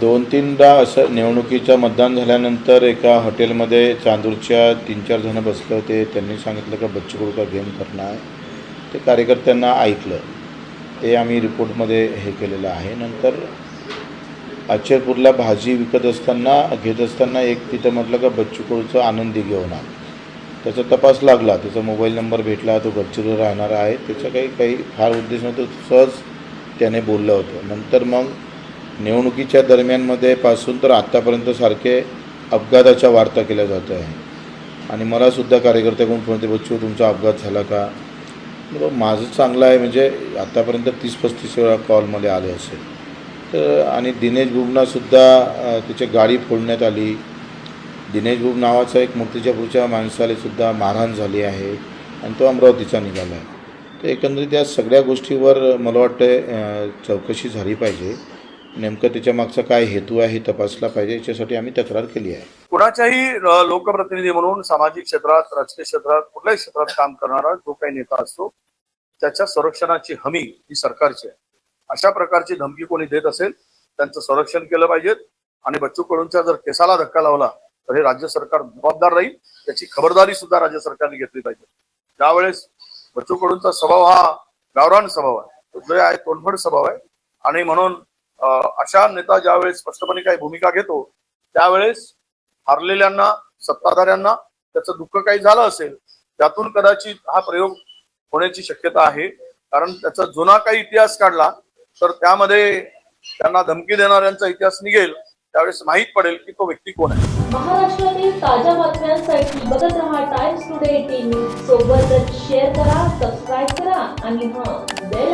दोन तीनदा असं निवडणुकीचं मतदान झाल्यानंतर एका हॉटेलमध्ये चांदूरच्या तीन चार जणं बसले होते. त्यांनी सांगितलं का बच्चू कडू का गेम करणार ते कार्यकर्त्यांना ऐकलं. ते आम्ही रिपोर्टमध्ये हे केलेलं आहे. नंतर अचरपूरला भाजी विकत असताना घेत असताना एक तिथं म्हटलं का बच्चू कडूचं आनंदी घेऊन आण. त्याचा तपास लागला. त्याचा मोबाईल नंबर भेटला. तो गडचिरोली राहणार आहे. त्याचा काही काही फार उद्देश नव्हतं. सहज त्याने बोललं होतं. नंतर मग निवडणुकीच्या दरम्यानमध्ये पासून तर आत्तापर्यंत सारखे अपघाताच्या वार्ता केल्या जात आहे आणि मलासुद्धा कार्यकर्त्याकडून फोन ते बच्चू तुमचा अपघात झाला का? माझं चांगलं आहे म्हणजे आत्तापर्यंत तीस पस्तीस वेळा कॉल मला आले असेल. तर आणि दिनेश बुबनासुद्धा त्याची गाडी फोडण्यात आली. दिनेश बुब नावाचा एक मूर्तिजापूरच्या माणसालासुद्धा मारहाण झाली आहे आणि तो अमरावतीचा निघाला आहे. तर एकंदरीत या सगळ्या गोष्टीवर मला वाटतं चौकशी झाली पाहिजे. नेमकं त्याच्या मागचा काय हेतू आहे हे तपासला पाहिजे याच्यासाठी आम्ही तक्रार केली आहे. कुणाच्याही लोकप्रतिनिधी म्हणून सामाजिक क्षेत्रात राजकीय क्षेत्रात कुठल्याही क्षेत्रात काम करणारा जो काही नेता असतो त्याच्या संरक्षणाची हमी ही सरकारची आहे. अशा प्रकारची धमकी कोणी देत असेल त्यांचं संरक्षण केलं पाहिजे. आणि बच्चू कडूंच्या जर केसाला धक्का लावला तर हे राज्य सरकार जबाबदार राहील. त्याची खबरदारी सुद्धा राज्य सरकारने घेतली पाहिजे. त्यावेळेस बच्चू कडूंचा स्वभाव हा गावरान स्वभाव आहे तो जो आहे तोंडफड स्वभाव आहे. आणि म्हणून अशा नेता ज्यावेळेस स्पष्टपणे काही भूमिका घेतो त्यावेळेस हारलेल्यांना सत्ताधाऱ्यांना त्याचं दुःख काही झालं असेल त्यातून कदाचित हा प्रयोग होण्याची शक्यता आहे. कारण त्याचा जुना काही इतिहास काढला तर त्यामध्ये त्यांना धमकी देणाऱ्यांचा इतिहास निघेल त्यावेळेस माहीत पडेल की तो व्यक्ती कोण आहे. महाराष्ट्रातील ताज्या बातम्यांसाठी बघत रहा टाइम्स टुडे टीव्ही सोबतच शेअर करा सबस्क्राईब करा आणि हा बेल